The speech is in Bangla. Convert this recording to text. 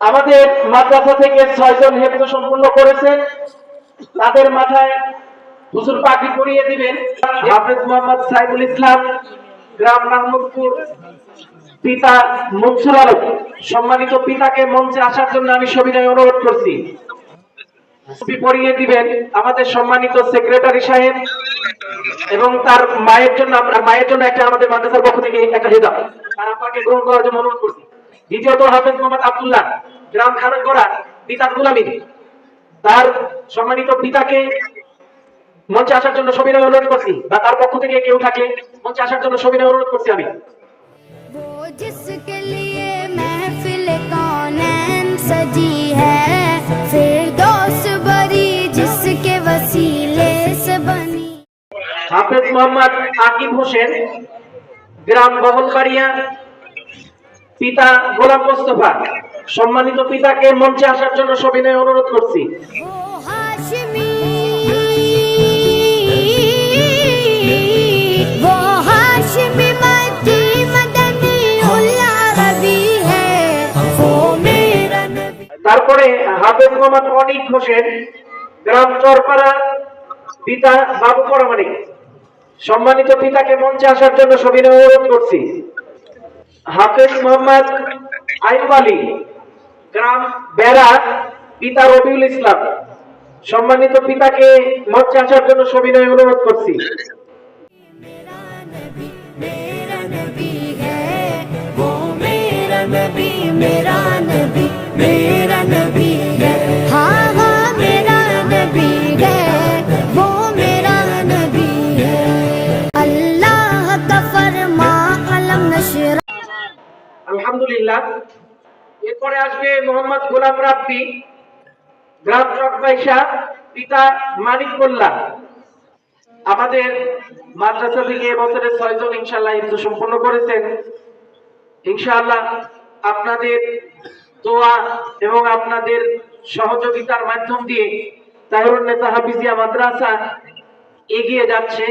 আমাদের মাদ্রাসা থেকে ছয়জন হেফজ সম্পূর্ণ করেছেন তাদের মাথায় হুজুর পাখি পরিয়ে দিবেন। হাফেজ মোহাম্মদ সাইফুল ইসলাম, গ্রাম মাহমুদপুর, পিতা মনসুর আলম। সম্মানিত পিতাকে মঞ্চে আসার জন্য আমি সবিনয় অনুরোধ করছি। পরিয়ে দিবেন আমাদের সম্মানিত সেক্রেটারি সাহেব এবং তার মায়ের জন্য আমরা মায়ের জন্য একটা আমাদের মাদ্রাসার পক্ষ থেকে একটা হেদাব তার আপনাকে গ্রহণ করার জন্য অনুরোধ করছি। দ্বিতীয়ত হাফেজ মোহাম্মদ আব্দুল্লাহ গ্রাম খানগড়া পিতার গুলামী তার সম্মানিত পিতাকে মঞ্চে আসার জন্য সবিনয় অনুরোধ করছি বা তার পক্ষ থেকে কেউ থাকলে মঞ্চে আসার জন্য সবিনয় অনুরোধ করছি আমি वो जिसके लिए महफिल कौनैन सजी है फिरदौस बरी जिसके वसीले से बनी হাফেজ মোহাম্মদ আকিব হোসেন গ্রাম বহলবাড়িয়া পিতা গোলাম মোস্তফা। সম্মানিত পিতাকে মঞ্চে আসার জন্য সবিনয় অনুরোধ করছি। তারপরে হাফেজ মোহাম্মদ অনিক হোসেন, গ্রাম চরপাড়া পিতা বাবু পরামানিক। সম্মানিত পিতাকে মঞ্চে আসার জন্য সবিনয় অনুরোধ করছি। হাফেজ মোহাম্মদ আইব আলী, গ্রাম বেড়া পিতা রবিউল ইসলাম। সম্মানিত পিতাকে মঞ্চে আসার জন্য সবিনয় অনুরোধ করছি। मेरा আলহামদুলিল্লাহ। এরপরে আসবে মোহাম্মদ গোলাম রাব্বি, গ্রাম চকবাইশা, পিতা মানিক মোল্লা। আমাদের মাদ্রাসা থেকে এবছরে ছয়জন ইনশাল্লাহ হিন্দু সম্পন্ন করেছেন। ইনশাআল্লাহ আপনাদের দোয়া এবং আপনাদের সহযোগিতার মাধ্যম দিয়ে তাহিরুন নেতা হাফিজিয়া মাদ্রাসা এগিয়ে যাচ্ছে।